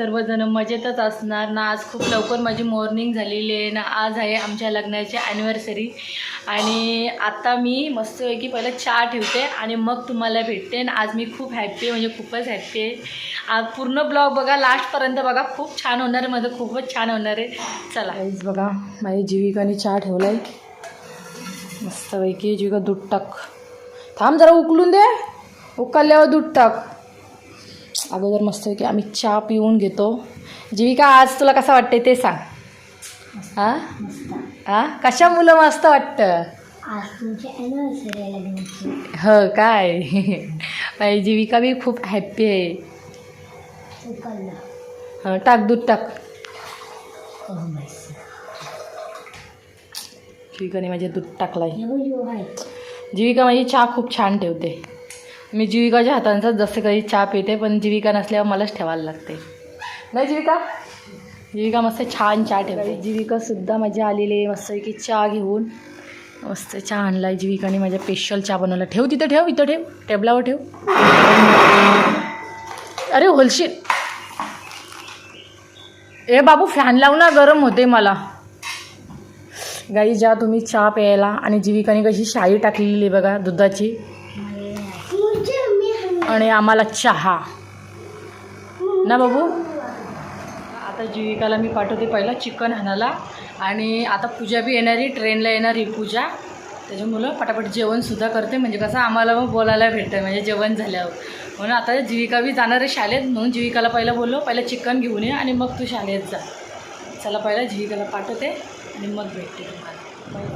सर्वजण मजेतच असणार. ना आज खूप लवकर माझी मॉर्निंग झालेली आहे ना आज आहे आमच्या लग्नाची ॲनिव्हर्सरी आणि आता मी मस्तपैकी पहिलं चहा ठेवते आणि मग तुम्हाला भेटते. आणि आज मी खूप हॅप्पी आहे म्हणजे खूपच हॅप्पी आहे. आज पूर्ण ब्लॉग बघा लास्टपर्यंत बघा. खूप छान होणार आहे माझं खूपच छान होणार आहे. चला. काहीच बघा माझी जीविकाने चहा ठेवला आहे मस्तपैकी जीविका दूध टाक थांब जरा उकलून दे. उकलल्यावर दूध टाक अगोदर मस्तपैकी आम्ही चहा पिऊन घेतो. जीविका आज तुला कसं वाटते ते सांग. हां? हां? कशा मुलं मस्त वाटतं? लग्नाची हो काय? माझी जीविका बी खूप हॅप्पी आहे. हं, टाक दूध टाक. हो जीविकाने माझे दूध टाकलाय. हे जीविका माझी चहा खूप छान ठेवते. मी जीविकाच्या हातांचा जसं काही चहा पिते पण जीविका नसल्यावर मलाच ठेवायला लागते. नाही जीविका? जीविका मस्त छान चहा ठेवते. जीविकासुद्धा माझी आलेली आहे. मस्तपैकी चहा घेऊन मस्त चहा आणला आहे जीविकाने माझ्या स्पेशल चहा बनवला. ठेव तिथं ठेव इथं ठेव. टेबलावर ठेव. अरे होलशील. ए बाबू फॅन लावू ना गरम होते मला. गाई ज्या तुम्ही चहा प्यायला. आणि जीविकाने कशी शाई टाकलेली आहे बघा दुधाची. आणि आम्हाला चहा. ना बाबू? आता जीविकाला मी पाठवते पहिला चिकन आणायला. आणि आता पूजा बी येणारी ट्रेनला येणारी पूजा. त्याच्यामुळं पटापट जेवणसुद्धा करते. म्हणजे कसं आम्हाला मग बोलायला भेटतं म्हणजे जेवण झाल्यावर. म्हणून आता जीविका बी जाणार आहे शाळेत. म्हणून जीविकाला पहिलं बोललो पहिलं चिकन घेऊन ये आणि मग तू शाळेत जा. चला पहिला जीविकाला पाठवते आणि मग भेटते तुम्हाला.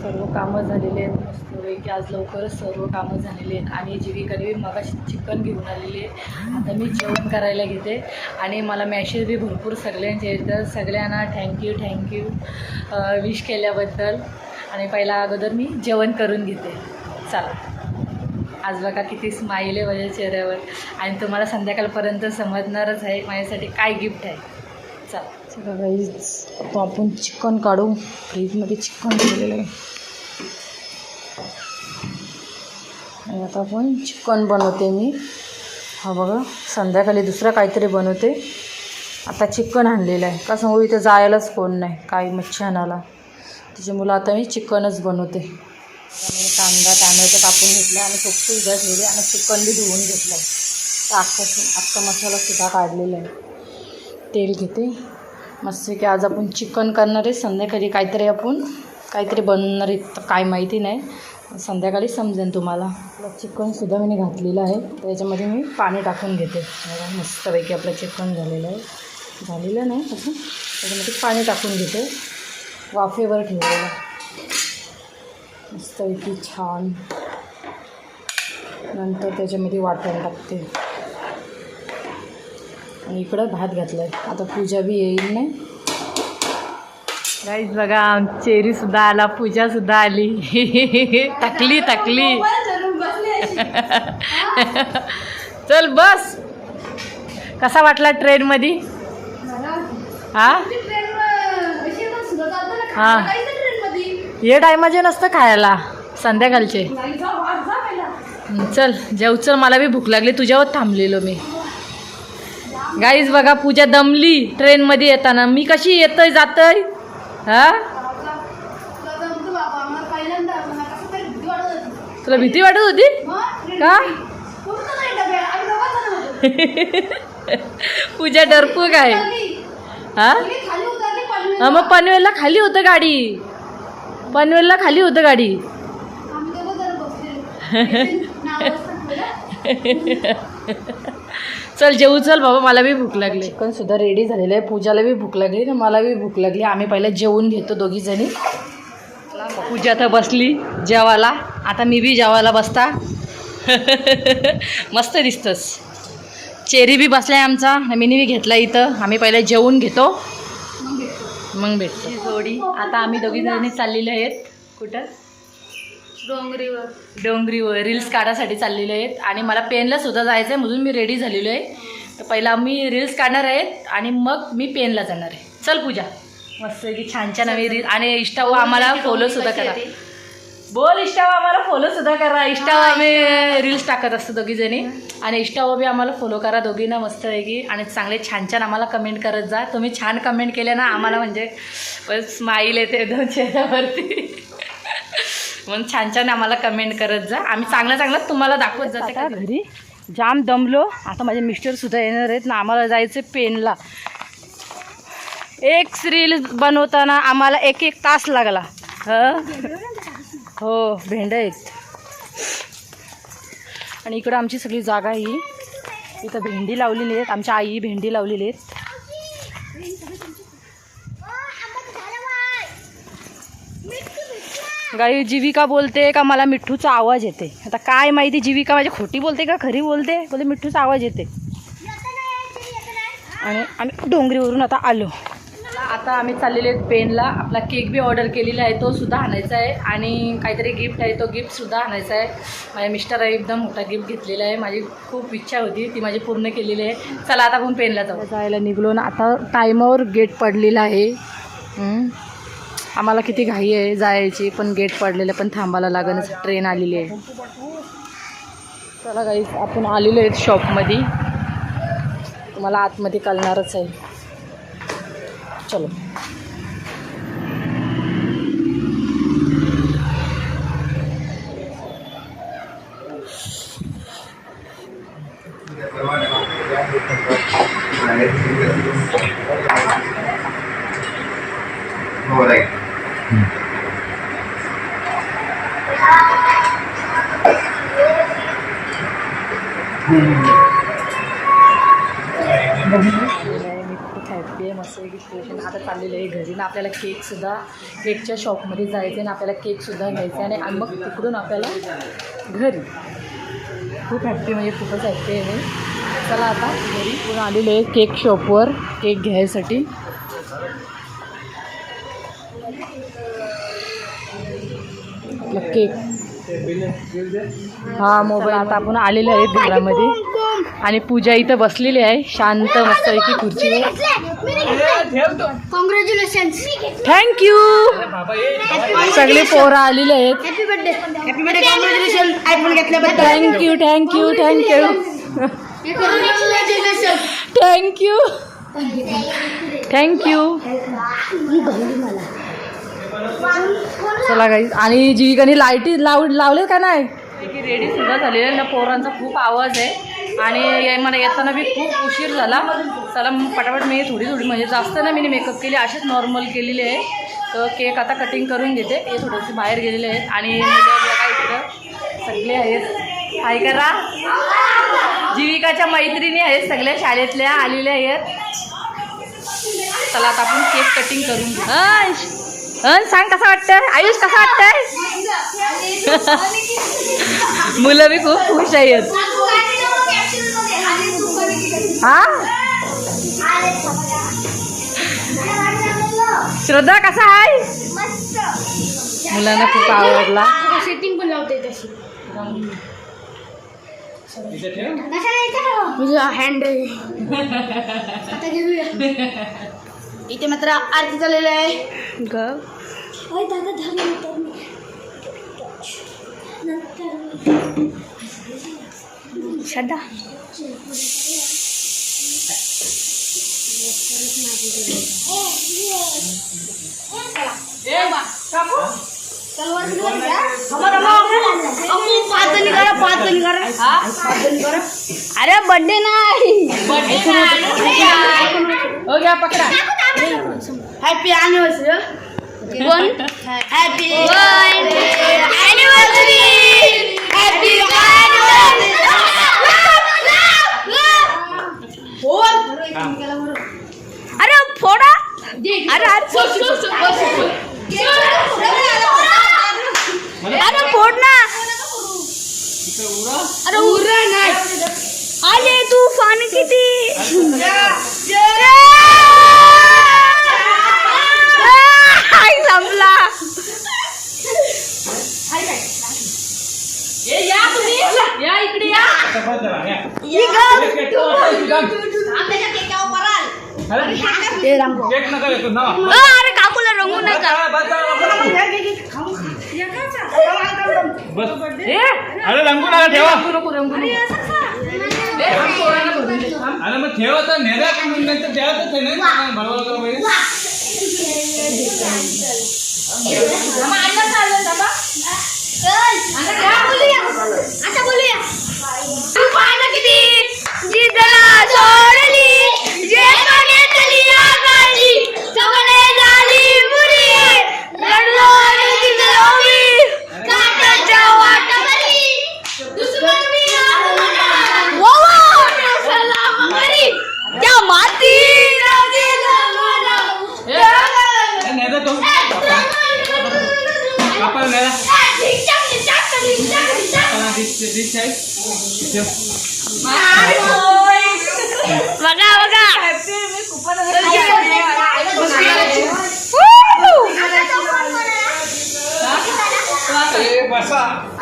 सर्व कामं झालेले आहेत मस्तपैकी आज लवकरच सर्व कामं झालेली आहेत. आणि जीविकाने मी मगाशी चिकन घेऊन आलेली आहे. आता मी जेवण करायला घेते. आणि मला मॅसेज बी भरपूर सगळ्यांचे येतात. सगळ्यांना थँक्यू थँक्यू विश केल्याबद्दल. आणि पहिला अगोदर मी जेवण करून घेते. चला. आज बघा किती स्माईल आहे माझ्या चेहऱ्यावर. आणि तुम्हाला संध्याकाळपर्यंत समजणारच आहे माझ्यासाठी काय गिफ्ट आहे. चला. गाईज आता आपण चिकन काढू. फ्रीजमध्ये चिकन ठेवलेलं आहे. आणि आता आपण चिकन बनवते मी. हा बघा संध्याकाळी दुसरं काहीतरी बनवते. आता चिकन आणलेलं आहे. का सांगू इथे जायलाच कोण नाही काही मच्छी आणायला. त्याच्यामुळं आता मी चिकनच बनवते. कांदा टॅमॅटो कापून घेतला आणि सोपसून उद्या ठेवली आणि चिकन बी धुवून घेतलं. आहे तर अख्खा अख्खा मसालासुद्धा काढलेला आहे. तेल घेते. मस्त की आज आपण चिकन करणार आहे. संध्याकाळी काहीतरी आपण काहीतरी बनणार आहे तर काय माहिती नाही. संध्याकाळी समजेल तुम्हाला. चिकनसुद्धा मी घातलेलं आहे. त्याच्यामध्ये मी पाणी टाकून घेते. मस्तपैकी आपलं चिकन झालेलं आहे. झालेलं नाही असं त्याच्यामध्ये पाणी टाकून घेते. वाफेवर ठेवलेलं. मस्तपैकी छान. नंतर त्याच्यामध्ये वाटण टाकते. आणि इकडं भात घातला आहे आता पूजा बी येईल नाही गाईज बघा चेरीसुद्धा आला पूजासुद्धा आली. टाकली टाकली चल बस. कसा वाटला ट्रेनमध्ये हा? हा. हे टायमाचे नसतं खायला संध्याकाळचे. चल जेव चल मला बी भूक लागली तुझ्यावर थांबलेलो मी. गाईज बघा पूजा दमली ट्रेनमध्ये येताना. मी कशी येतोय जातोय? हा? तुला भीती वाटत होती? का? पूजा डरपूक आहे. हा? हा मग पनवेलला खाली होतं गाडी. पनवेलला खाली होतं गाडी. चल जेऊ चल बाबा मला बी भूक लागली. चिकन सुद्धा रेडी झालेलं आहे. पूजाला बी भूक लागली आणि मला बी भूक लागली. आम्ही पहिला जेवून घेतो दोघी जणी. पूजा तर बसली जेवायला. आता मी बी जेवायला बसता. मस्त दिसतंस. चेरी बी बसलाय आमचा. मीनी बी घेतला इथं. आम्ही पहिला जेवून घेतो. मग भेटतो. जोडी. आता आम्ही दोघी जणी चाललेले आहेत. कुठं? डोंगरीवर. डोंगरीवर रील्स काढायसाठी चाललेले आहेत. आणि मला पेनला सुद्धा जायचं आहे म्हणून मी रेडी झालेलो आहे. तर पहिला मी रील्स काढणार आहेत आणि मग मी पेनला जाणार आहे. चल पूजा. मस्त की छान छान नवी रील आणि इंस्टावर आम्हाला फॉलो सुद्धा करा. बोल इंस्टावर आम्हाला फॉलो सुद्धा करा. इंस्टावर आम्ही रील्स टाकत असतो दोघी जणी आणि इंस्टावर बी आम्हाला फॉलो करा. दोघींना मस्त पैकी आणि चांगले छान छान आम्हाला कमेंट करत जा. तुम्ही छान कमेंट केले ना आम्हाला म्हणजे स्माईल येते एकदम चेहऱ्यावरती. म्हणून छान छान आम्हाला कमेंट करत जा. आम्ही चांगलं चांगलं तुम्हाला दाखवत जाते का घरी जाम दमलो. आता माझे मिस्टर सुद्धा येणार आहेत. ना आम्हाला जायचं पेनला. एक रील बनवताना आम्हाला एक एक तास लागला. हं? हो भेंड आहेत. आणि इकडं आमची सगळी जागा ही इथं भेंडी लावलेली आहेत. आमच्या आई भेंडी लावलेली आहेत. गाई जीविका बोलते का मला मिठ्ठूचा आवाज येते. आता काय माहिती जीविका माझी खोटी बोलते का खरी बोलते? बोलते मिठ्ठूचा आवाज येते. आणि आम्ही डोंगरीवरून आता आलो. आता आम्ही चाललेले आहेत पेनला. आपला केक बी ऑर्डर केलेला आहे तो सुद्धा आणायचा आहे. आणि काहीतरी गिफ्ट आहे तो गिफ्टसुद्धा आणायचा आहे. माझ्या मिस्टरला एकदम मोठा गिफ्ट घेतलेला आहे. माझी खूप इच्छा होती ती माझी पूर्ण केलेली आहे. चला आता आपण पेनला जाऊ. जायला निघलो ना. आता टायमावर गेट पडलेला आहे. आम्हाला किती घाई आहे जायची पण गेट पडलेलं पण थांबायला लागण ट्रेन आलेली आहे. चला गाईज आपण आलेलो आहेत शॉपमध्ये तुम्हाला आतमध्ये कळणारच आहे. चलो. मी खूप हॅपी आहे मस्त की स्टेशन आता चाललेलं आहे घरी. ना आपल्याला केकसुद्धा केकच्या शॉपमध्ये जायचं आहे आणि आपल्याला केकसुद्धा घ्यायचा आहे आणि मग तिकडून आपल्याला घरी. खूप हॅप्पी म्हणजे खूपच हॅप्पी आहे चला आता घरी. पूर्ण आलेलो आहे केक शॉपवर केक घ्यायसाठी. केक हा मोबाईल आता आपण आलेले आहेत घरामध्ये. आणि पूजा इथं बसलेली आहे. शांत मस्तपैकी खुर्चीवर कॉंग्रॅच्युलेशन थँक्यू सगळे पोरं आलेले आहेत. Happy birthday happy birthday congratulation iPhone घेतल्याबद्दल. Thank you thank you thank you thank you thank you चला काही आणि जीविकाने लाईटी लाव लावले का नाही? रेडी सुद्धा झालेले ना पोरांचा खूप आवाज आहे. आणि मला येताना बी खूप उशीर झाला. चला पटापट मी थोडी थोडी म्हणजे जास्त ना मी मेकअप केली अशीच नॉर्मल केलेली आहे. तर केक आता कटिंग करून घेते. हे थोडेसे बाहेर गेलेले आहेत. आणि काय इकडं. सगळे आहेत. काय करा. जीविकाच्या मैत्रिणी आहेत. सगळ्या शाळेतल्या आलेल्या आहेत. चला आता आपण केक कटिंग करून घेऊ. अंश अंश सांग कसं वाटतं आयुष कसं वाटतंय? मुलं बी खूप खुश आहेत. हा श्रद्धा कसा आहे मुलांना खूप आवडला सेटिंग पण लावते तशी तुझा हँड आता घेऊया इथे मात्र आरती चाललेली आहे ग दादा धर श्रद्धा अरे बर्थडे नाही. हो पकडा. Happy anniversary one happy anniversary अरे फोडा. अरे अरे. फोड. ना अरे उरा नाही. आले तूफान किती आई संपला या तुम्ही या इकडे या अरे काकूला रंगू नका बस ए अरे रंगू नका ठेवा रंगू नको रंगू नको ए, थांब, पोरांना भरून दे, थांब. अरे मग ठेवा तर नेला की मग नंतर द्यायचं ते नाही बरोबर करा पाहिजे थांबा, अण्णा चाललं, थांबा. आता घ्या, बोलूया. आता बोलूया तू पाहणं किती जिद्दला सोडली जे बघितली आगाली सगळे झाली बुरी लढलो आणि जिंकलो मी काटाच्या वाटावरी दुश्मन मी वो वो सलाम करी त्या माती ए, नेला तो कापायला नेला कापायला डिश डिश आहे ठेव. बघा बघा ए,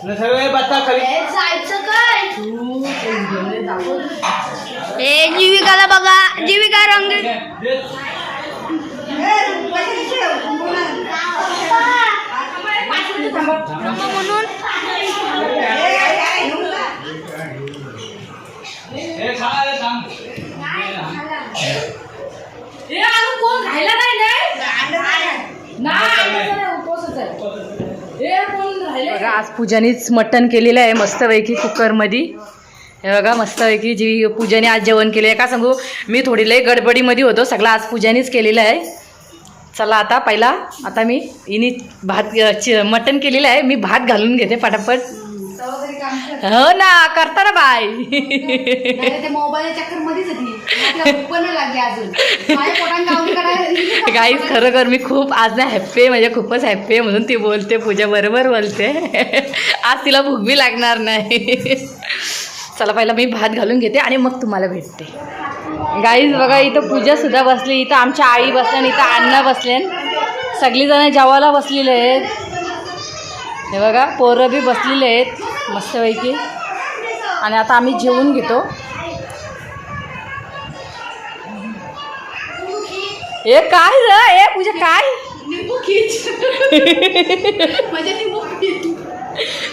सगळे खाली व्हिडिओमध्ये दाखव. ए जीविकाला बघा. जीविका रंग घे, घे. थांबा. म्हणून हे खा, हे थांब. ए, अजून कोण राहिला नाही नाही नाही, उपवासच आहे. ए, कोण राहिलं? बघा आज पूजानीच मटण केलेलं आहे मस्तपैकी कुकरमध्ये. हे बघा मस्तपैकी जी पूजाने आज जेवण केलं आहे का सांगू? मी थोडी लई गडबडीमध्ये होतो. सगळं आज पूजानीच केलेलं आहे. चला आता पहिला आता मी इनी भात मटण केलेलं आहे. मी भात घालून घेते पटापट हो ना करता ना बाय ते मोबाईल चक्कर मध्येच खरोखर मी खूप आज ना हॅप्पी आहे म्हणजे खूपच हॅप्पी आहे म्हणून ती बोलते पूजा बरोबर बोलते. आज तिला भूक बी लागणार नाही. चला पहिला मी भात घालून घेते आणि मग तुम्हाला भेटते. गाईज बघा इथं पूजा सुद्धा बसली इथं आमच्या आई बसल्या इथं अण्णा बसले. सगळीजणं जेवायला बसलेले आहेत. हे बघा पोरं बी बसलेले आहेत. मस्तपैकी. आणि आता आम्ही जेवून घेतो. ए काय र? ए पूजा काय?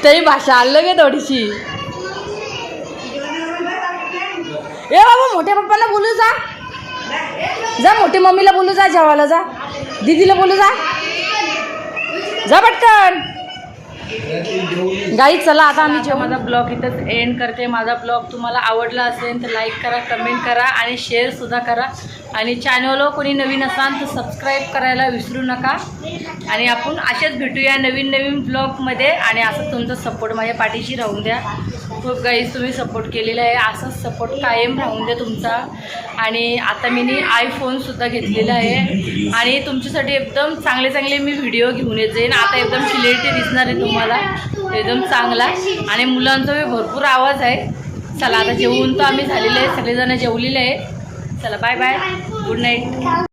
तरी भाषा आलं गे थोडीशी. ए बाबा मोठ्या पप्पांना बोलू जा. जा मोठी मम्मीला बोलू जा जेवायला जा. दीदीला बोलू जा. जा पटकन. गाई चला आता आम्ही जेव्हा माझा ब्लॉग इथंच एंड करते. माझा ब्लॉग तुम्हाला आवडला असेल तर लाईक करा कमेंट करा आणि शेअरसुद्धा करा. आणि चॅनलवर कोणी नवीन असाल तर सबस्क्राईब करायला विसरू नका. आणि आपण असेच भेटूया नवीन नवीन ब्लॉगमध्ये आणि असं तुमचा सपोर्ट माझ्या पाठीशी राहून द्या. हो, खूप गाईज तुम्ही सपोर्ट केलेला आहे. असाच सपोर्ट कायम राहून द्या तुमचा. आणि आता मी आयफोनसुद्धा घेतलेला आहे. आणि तुमच्यासाठी एकदम चांगले चांगले मी व्हिडिओ घेऊन येत जाईन. आता एकदम क्लिअरिटी दिसणार आहे तुम्हाला. एकदम चांगला. आणि मुलांचा भरपूर आवाज आहे. चला आता जेवून तर आम्ही झालेले आहे. सगळेजण जेवलेले आहे. चला बाय बाय गुड नाईट